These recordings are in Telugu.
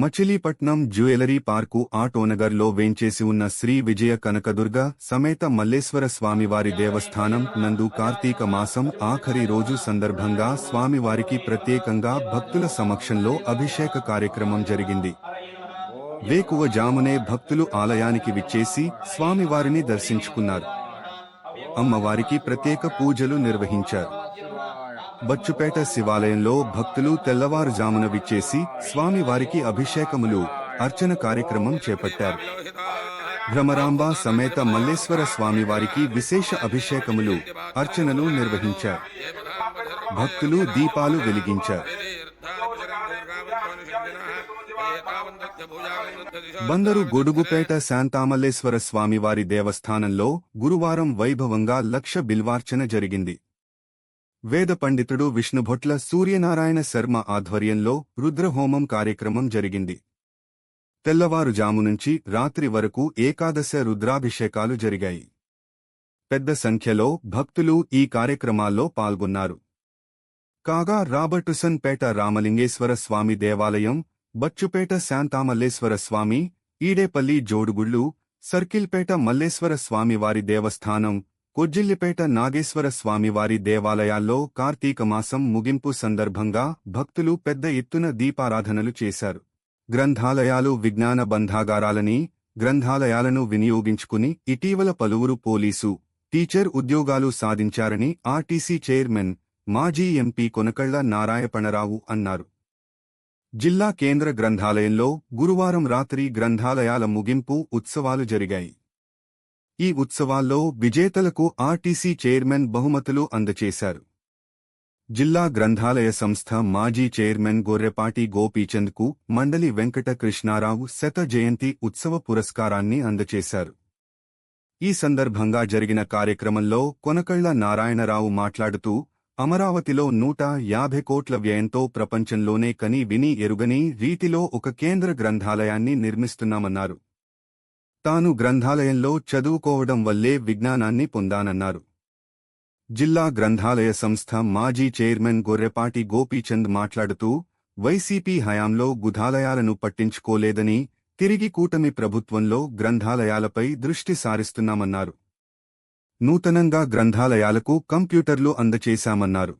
మచిలీపట్నం జ్యువెలరీ పార్కు ఆటోనగర్లో వేంచేసి ఉన్న శ్రీ విజయ కనకదుర్గ సమేత మల్లేశ్వర స్వామివారి దేవస్థానం నందు కార్తీక మాసం ఆఖరి రోజు సందర్భంగా స్వామివారికి ప్రత్యేకంగా భక్తుల సమక్షంలో అభిషేక కార్యక్రమం జరిగింది. వేకువ జామునే భక్తులు ఆలయానికి విచ్చేసి స్వామివారిని దర్శించుకున్నారు. అమ్మవారికి ప్రత్యేక పూజలు నిర్వహించారు. బచ్చుపేట శివాలయంలో భక్తులు తెల్లవారుజామున విచ్చేసి స్వామివారికి అభిషేకములు అర్చన కార్యక్రమం చేపట్టారు. భ్రమరాంబ సమేత మల్లేశ్వర స్వామివారికి విశేష అభిషేకములు అర్చనలు నిర్వహించారు. భక్తులు దీపాలు వెలిగించారు. బందరు గొడుగుపేట శాంతామల్లేశ్వర స్వామివారి దేవస్థానంలో గురువారం వైభవంగా లక్ష బిల్వార్చన జరిగింది. వేద పండితుడు విష్ణుభొట్ల సూర్యనారాయణ శర్మ ఆధ్వర్యంలో రుద్రహోమం కార్యక్రమం జరిగింది. తెల్లవారుజాము నుంచి రాత్రి వరకు ఏకాదశ రుద్రాభిషేకాలు జరిగాయి. పెద్ద సంఖ్యలో భక్తులు ఈ కార్యక్రమాల్లో పాల్గొన్నారు. కాగా రాబర్టుసన్ పేట రామలింగేశ్వర స్వామి దేవాలయం బచ్చుపేట శాంతామల్లేశ్వర స్వామి ఈడేపల్లి జోడుగుళ్ళు సర్కిల్పేట మల్లేశ్వర స్వామివారి దేవస్థానం ఉజ్జిల్లిపేట నాగేశ్వర స్వామివారి దేవాలయాల్లో కార్తీక మాసం ముగింపు సందర్భంగా భక్తులు పెద్ద ఎత్తున దీపారాధనలు చేశారు. గ్రంథాలయాలు విజ్ఞాన బంధాగారాలని గ్రంథాలయాలను వినియోగించుకుని ఇటీవల పలువురు పోలీసు టీచర్ ఉద్యోగాలు సాధించారని ఆర్టీసీ చైర్మన్ మాజీ ఎంపీ కొనకళ్ళ నారాయణపణరావు అన్నారు. జిల్లా కేంద్ర గ్రంథాలయంలో గురువారం రాత్రి గ్రంథాలయాల ముగింపు ఉత్సవాలు జరిగాయి. ఈ ఉత్సవాల్లో విజేతలకు ఆర్టీసీ చైర్మన్ బహుమతులు అందచేశారు. జిల్లా గ్రంథాలయ సంస్థ మాజీ చైర్మన్ గొర్రెపాటి గోపీచంద్కు మండలి వెంకట కృష్ణారావు శత జయంతి ఉత్సవ పురస్కారాన్ని అందచేశారు. ఈ సందర్భంగా జరిగిన కార్యక్రమంలో కొనకళ్ళ నారాయణరావు మాట్లాడుతూ అమరావతిలో నూట యాభై కోట్ల వ్యయంతో ప్రపంచంలోనే కని విని ఎరుగని రీతిలో ఒక కేంద్ర గ్రంథాలయాన్ని నిర్మిస్తున్నామన్నారు. తాను గ్రంథాలయంలో చదువుకోవడం వల్లే విజ్ఞానాన్ని పొందానన్నారు. జిల్లా గ్రంథాలయ సంస్థ మాజీ చైర్మన్ గొర్రెపాటి గోపీచంద్ మాట్లాడుతూ వైసీపీ హయాంలో గుధాలయాలను పట్టించుకోలేదని తిరిగి కూటమి ప్రభుత్వంలో గ్రంథాలయాలపై దృష్టి సారిస్తున్నామన్నారు. నూతనంగా గ్రంథాలయాలకు కంప్యూటర్లు అందచేశామన్నారు.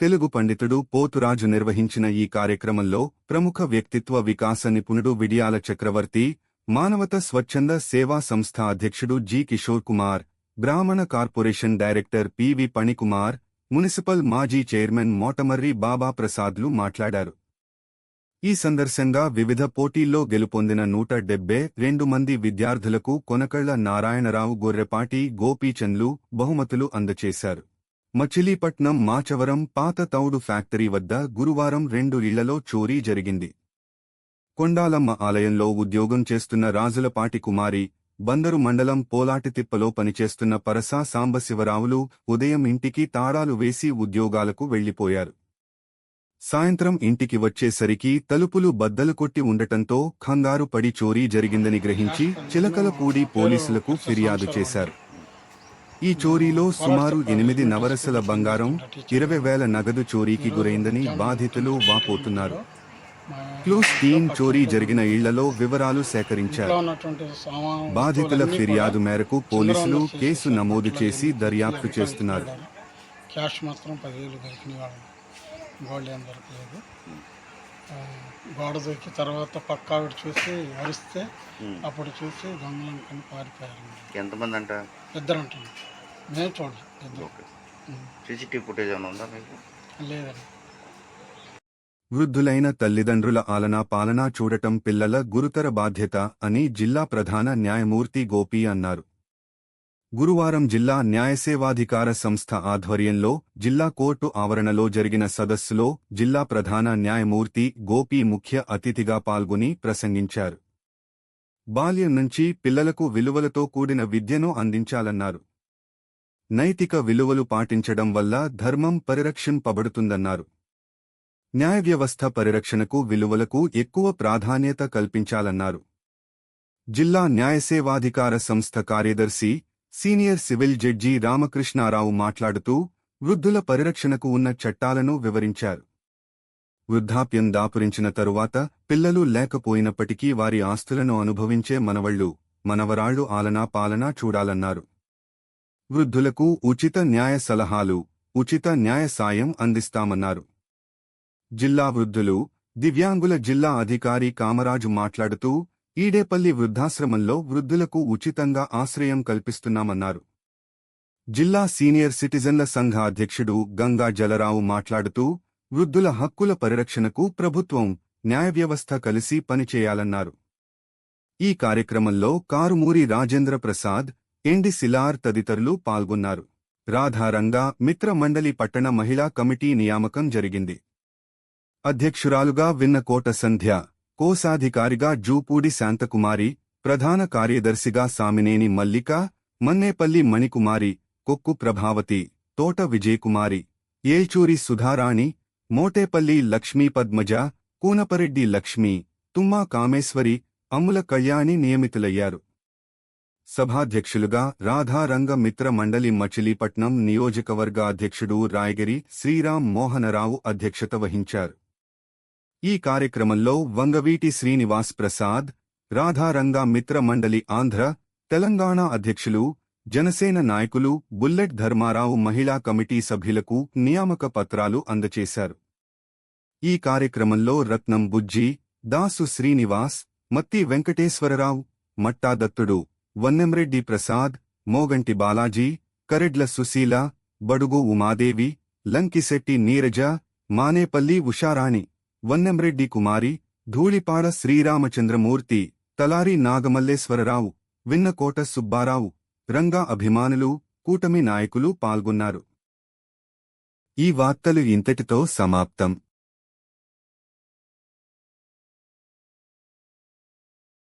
తెలుగు పండితుడు పోతురాజు నిర్వహించిన ఈ కార్యక్రమంలో ప్రముఖ వ్యక్తిత్వ వికాస నిపుణుడు విడియాల చక్రవర్తి మానవత స్వచ్ఛంద సేవా సంస్థ అధ్యక్షుడు G. Kishore Kumar Brahmana corporation director PV Panikumar municipal మాజీ చైర్మన్ మోటమర్రి బాబా ప్రసాద్లు మాట్లాడారు. ఈ సందర్శంగా వివిధ పోటీల్లో గెలుపొందిన నూట డెబ్బై రెండు మంది విద్యార్థులకు కొనకళ్ళ నారాయణరావు గొర్రెపాటి గోపీచంద్లు బహుమతులు అందచేశారు. మచిలీపట్నం మాచవరం పాత తౌడు ఫ్యాక్టరీ వద్ద గురువారం రెండు ఇళ్ళలో చోరీ జరిగింది. కొండాలమ్మ ఆలయంలో ఉద్యోగం చేస్తున్న రాజులపాటి కుమారి బందరు మండలం పోలాటితిప్పలో పనిచేస్తున్న పరసా సాంబశివరావులు ఉదయం ఇంటికి తాళాలు వేసి ఉద్యోగాలకు వెళ్ళిపోయారు సాయంత్రం ఇంటికి వచ్చేసరికి తలుపులు బద్దలు కొట్టి ఉండటంతో కంగారు పడి చోరీ జరిగిందని గ్రహించి చిలకలపూడి పోలీసులకు ఫిర్యాదు చేశారు. ఈ చోరీలో సుమారు ఎనిమిది నవరసల బంగారం ఇరవై వేల నగదు చోరీకి గురైందని బాధితులు వాపోతున్నారు. టీం చోరీ జరిగిన ఇళ్ళలో వివరాలు సేకరించారు. బాధితుల ఫిర్యాదు మేరకు పోలీసులు కేసు నమోదు చేసి దర్యాప్తు చేస్తున్నారు. క్యాష్ మాత్రం పదివేలు దొరికినాయి వాళ్ళని గోల్డ్ ఏం దొరకలేదు. గోడ దొరికి తర్వాత పక్క ఆవిడ చూసి అరిస్తే అప్పుడు చూసి దొంగలు అనుకుని పారిపోయారు. ఎంతమంది అంట ఇద్దరు అంటున్నారు మేము చూడలేదు. ఇద్దరు సీసీటీవీ ఫుటేజ్ ఏమైనా ఉందా మీకు? లేదండి. వృద్ధులైన తల్లిదండ్రుల ఆలనా పాలనా చూడటం పిల్లల గురుతర బాధ్యత అని జిల్లా ప్రధాన న్యాయమూర్తి గోపి అన్నారు. గురువారం జిల్లా న్యాయసేవాధికార సంస్థ ఆధ్వర్యంలో జిల్లా కోర్టు ఆవరణలో జరిగిన సదస్సులో జిల్లా ప్రధాన న్యాయమూర్తి గోపి ముఖ్య అతిథిగా పాల్గొని ప్రసంగించారు. బాల్యం నుంచి పిల్లలకు విలువలతో కూడిన విద్యను అందించాలన్నారు. నైతిక విలువలు పాటించడం వల్ల ధర్మం పరిరక్షింపబడుతుందన్నారు. న్యాయ వ్యవస్థ పరిరక్షణకు విలువలకు ఎక్కువ ప్రాధాన్యత కల్పించాలన్నారు. జిల్లా న్యాయసేవాధికార సంస్థ కార్యదర్శి సీనియర్ సివిల్ జడ్జి రామకృష్ణారావు మాట్లాడుతూ వృద్ధుల పరిరక్షణకు ఉన్న చట్టాలను వివరించారు. వృద్ధాప్యం దాపురించిన తరువాత పిల్లలు లేకపోయినప్పటికీ వారి ఆస్తులను అనుభవించే మనవళ్ళు మనవరాళ్ళు ఆలనా పాలనా చూడాలన్నారు. వృద్ధులకు ఉచిత న్యాయ సలహాలు ఉచిత న్యాయ సాయం అందిస్తామన్నారు. జిల్లా వృద్ధులు దివ్యాంగుల జిల్లా అధికారి కామరాజు మాట్లాడుతూ ఈడేపల్లి వృద్ధాశ్రమంలో వృద్ధులకు ఉచితంగా ఆశ్రయం కల్పిస్తున్నామన్నారు. జిల్లా సీనియర్ సిటిజన్ల సంఘ అధ్యక్షుడు గంగా జలరావు మాట్లాడుతూ వృద్ధుల హక్కుల పరిరక్షణకు ప్రభుత్వం న్యాయవ్యవస్థ కలిసి పనిచేయాలన్నారు. ఈ కార్యక్రమంలో కారుమూరి రాజేంద్ర ప్రసాద్ ఎండి సిలార్ తదితరులు పాల్గొన్నారు. రాధారంగా మిత్ర మండలి పట్టణ మహిళా కమిటీ నియామకం జరిగింది. అధ్యక్షురాలుగా విన్నకోట సంధ్య కోశాధికారిగా జూపూడి శాంతకుమారి ప్రధాన కార్యదర్శిగా సామినేని మల్లిక మన్నేపల్లి మణికుమారి కొక్కు ప్రభావతి తోట విజయకుమారి ఏల్చూరి సుధారాణి మోటేపల్లి లక్ష్మీ పద్మజ కూనపరెడ్డి లక్ష్మి తుమ్మా కామేశ్వరి అమ్ముల కళ్యాణి నియమితులయ్యారు. సభాధ్యక్షులుగా రాధారంగ మిత్ర మండలి మచిలీపట్నం నియోజకవర్గ అధ్యక్షుడు రాయగిరి శ్రీరామ్ మోహనరావు అధ్యక్షత వహించారు. ఈ కార్యక్రమంలో వంగవీటి శ్రీనివాస్ ప్రసాద్ రాధారంగా మిత్ర మండలి ఆంధ్ర తెలంగాణ అధ్యక్షులు జనసేన నాయకులు బుల్లెట్ ధర్మారావు మహిళా కమిటీ సభ్యులకు నియామక పత్రాలు అందచేశారు. ఈ కార్యక్రమంలో రత్నం బుజ్జి దాసు శ్రీనివాస్ మత్తి వెంకటేశ్వరరావు మట్టాదత్తుడు వన్నెంరెడ్డి ప్రసాద్ మోగంటి బాలాజీ కరెడ్ల సుశీల బడుగు ఉమాదేవి లంకిశెట్టి నీరజ మానేపల్లి ఉషారాణి. వన్నెంరెడ్డి కుమారి ధూళిపాడ శ్రీరామచంద్రమూర్తి తలారి నాగమల్లేశ్వరరావు విన్నకోట సుబ్బారావు రంగా అభిమానులు కూటమి నాయకులు పాల్గొన్నారు. ఈ వార్తలు ఇంతటితో సమాప్తం.